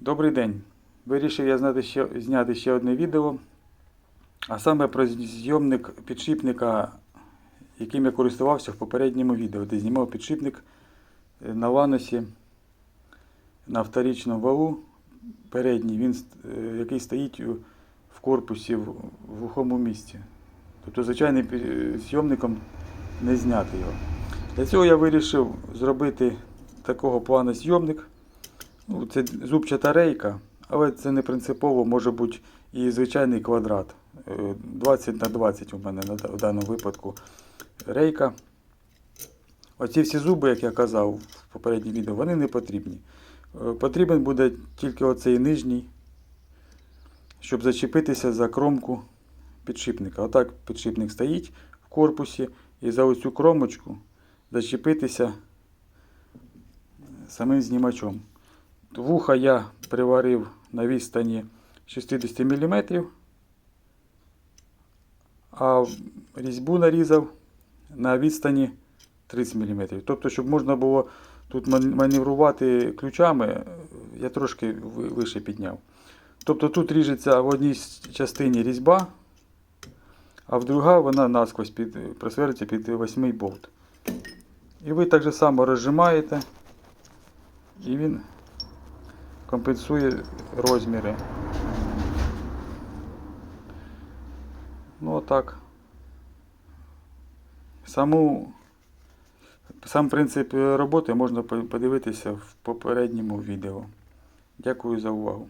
Добрий день. Вирішив я зняти ще, зняти ще одне відео, а саме про зйомник підшипника, яким я користувався в попередньому відео, де знімав підшипник е, на ланосі на вторічному валу передній, він, е, який стоїть в корпусі в, глухому місці. Тобто, звичайним зйомником не зняти його. Для цього я вирішив зробити такого плану зйомник. Ну, це зубчата рейка, але це не принципово, може бути і звичайний квадрат. Е, 20 на 20 у мене в даному випадку рейка. Оці всі зуби, як я казав в попередньому відео, вони не потрібні. Е, Потрібен буде тільки оцей нижній, щоб зачепитися за кромку підшипника. Отак підшипник стоїть в корпусі і за оцю кромочку зачепитися самим знімачом. Вуха я приварив на відстані 60 мм, а різьбу нарізав на відстані 30 мм. Тобто, щоб можна було тут маневрувати ключами, я трошки ви- вище підняв. Тобто тут ріжеться в одній частині різьба, а в друга вона насквозь під, просверлиться під восьмий болт. І ви так же само розжимаєте, і він компенсує розміри. Ну отак. Саму, сам принцип роботи можна подивитися в попередньому відео. Дякую за увагу.